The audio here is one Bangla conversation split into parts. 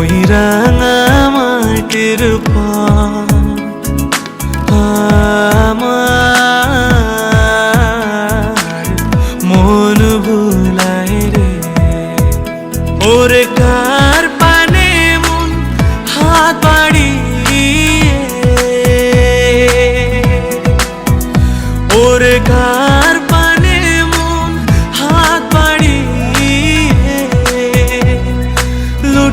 গ্রাম ছাড়া ওই রাঙা মাটির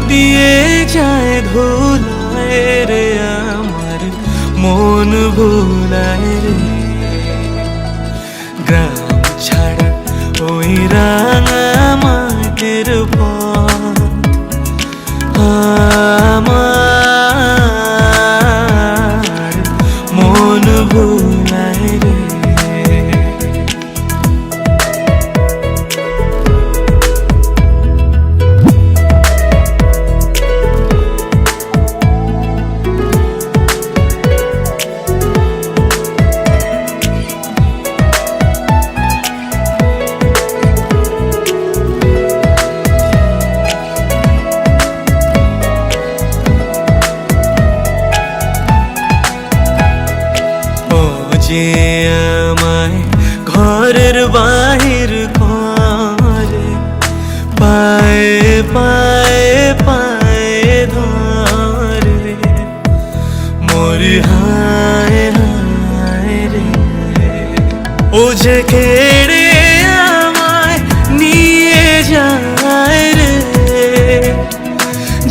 লুটিয়ে যায় ধুলায় রে আমার মন ভুলায় যে আমায় ঘরের বাহির করে, পায়ে পায়ে পায়ে ধরে। মোর হায় হায় রে। ও যে কেড়ে আমায় নিয়ে যায় রে।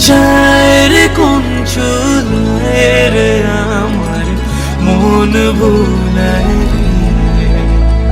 যায় রে কোন চুলায় রে আমার মন ভুলায় রে